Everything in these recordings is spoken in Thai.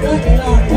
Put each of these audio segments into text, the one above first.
不要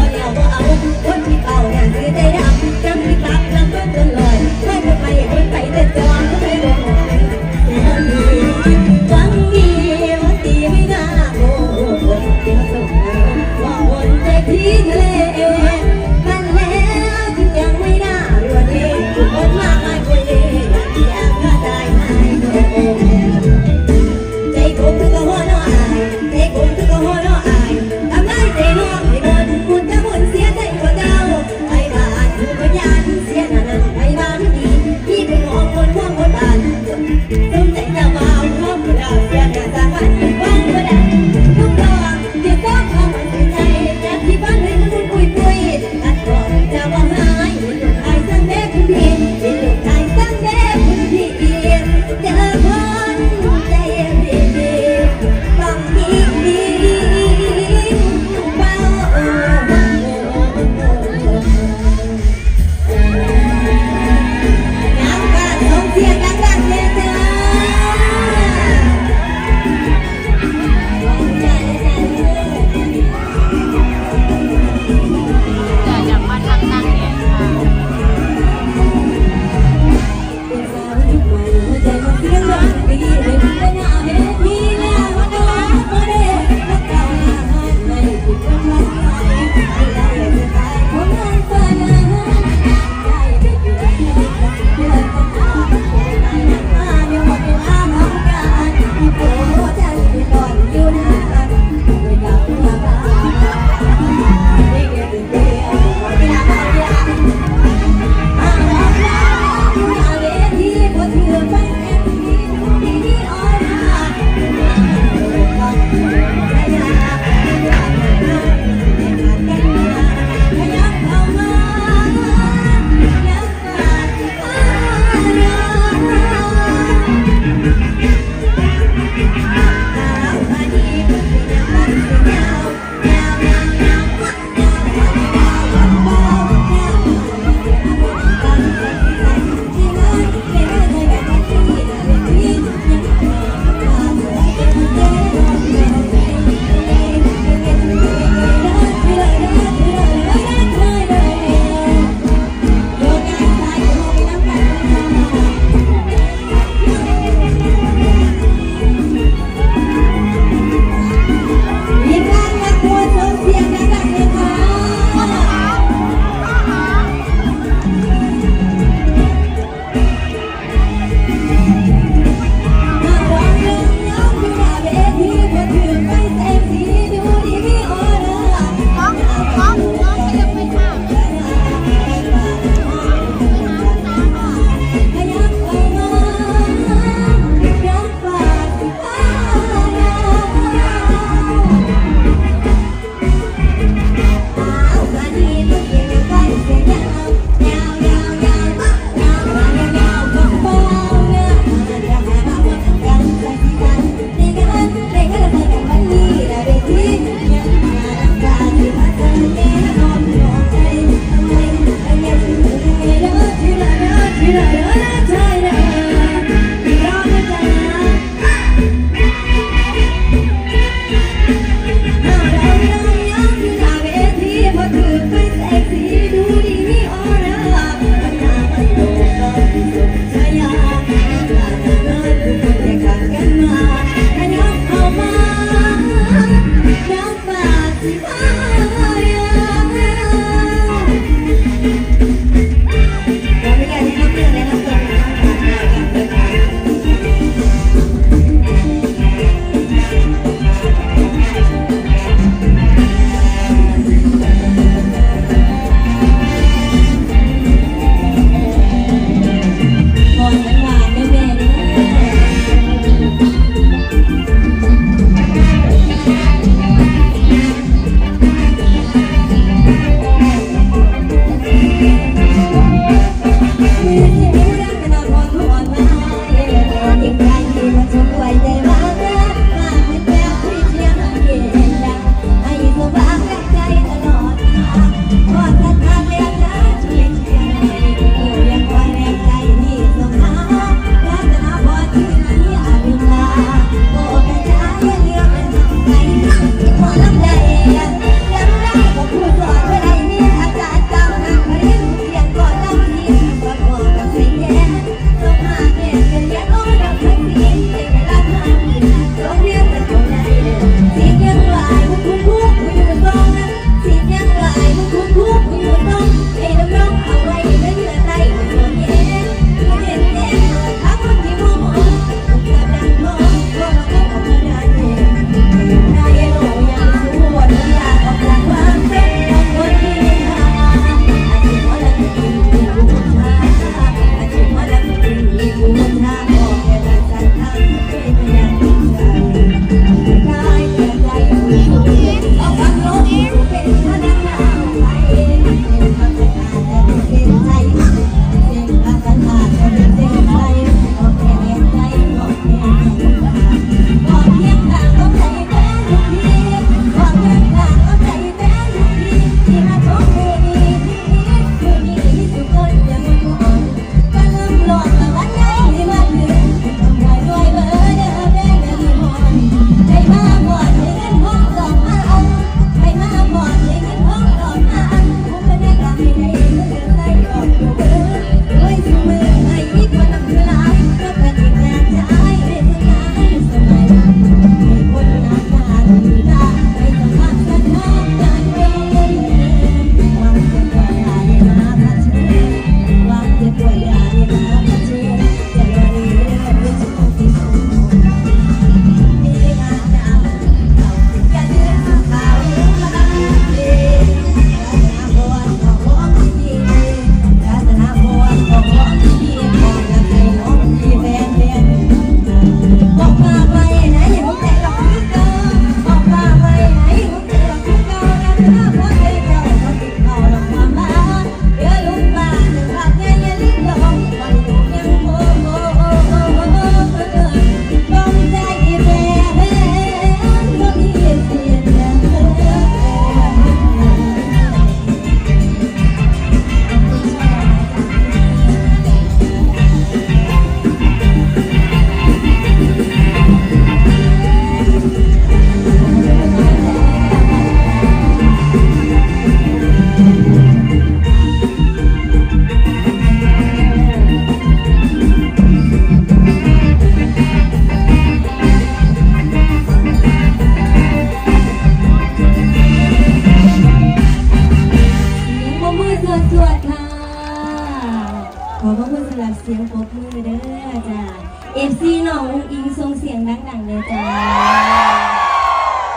ยงดังๆเลยจ้า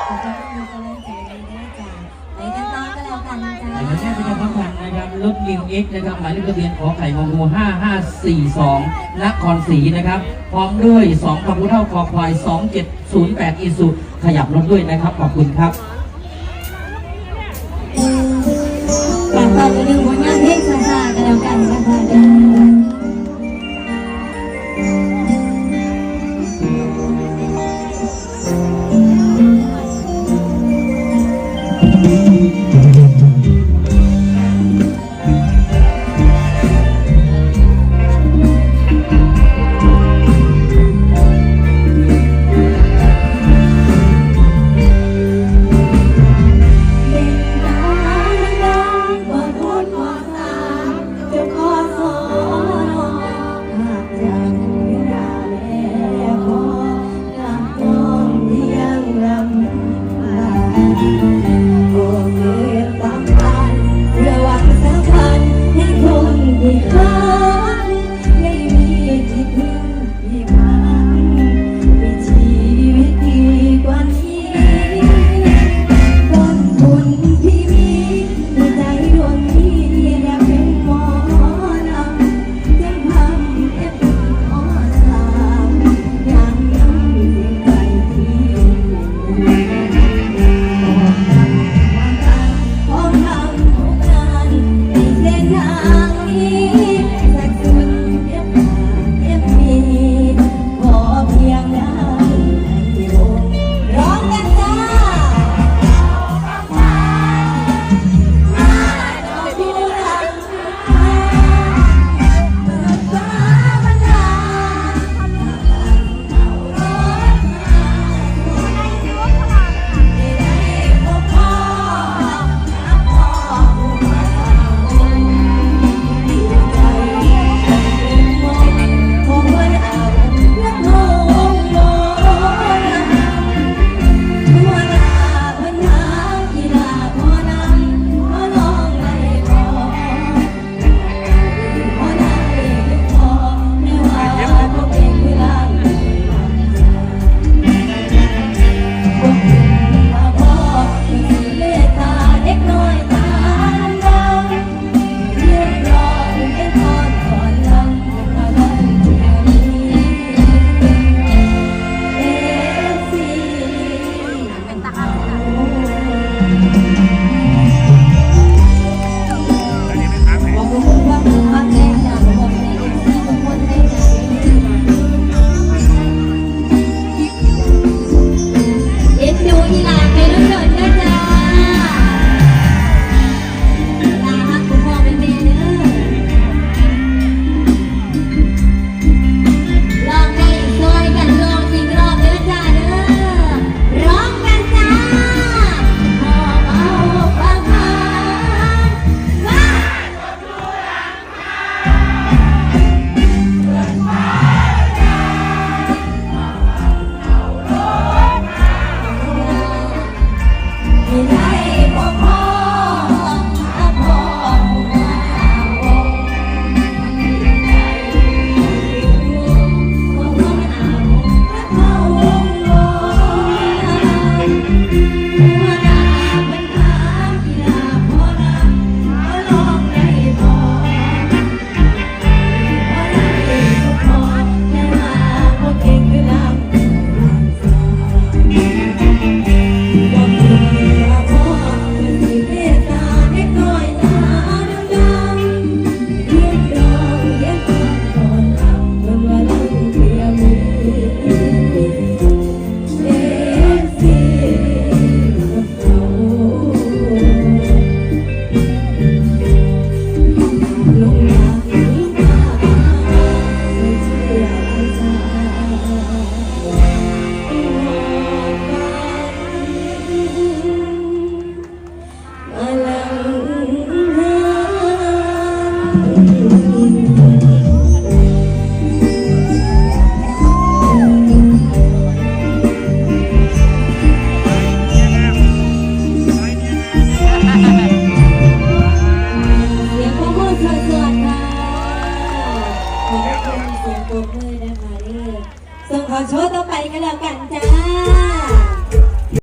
ขอบคุณทุกกำลังใจเลยเด้อจ้าไปกันต่อก็แล้วกันจ้าในประเทศประจำพักผ่อนนะครับรถนิวเอ็กนะครับหมายเลขทะเบียนขอไข่งองู5542นครศรีนะครับ พร้อมด้วย2ขบวนเท่าคอควาย 2708อีสุขยับรถด้วยนะครับ ขอบคุณครับ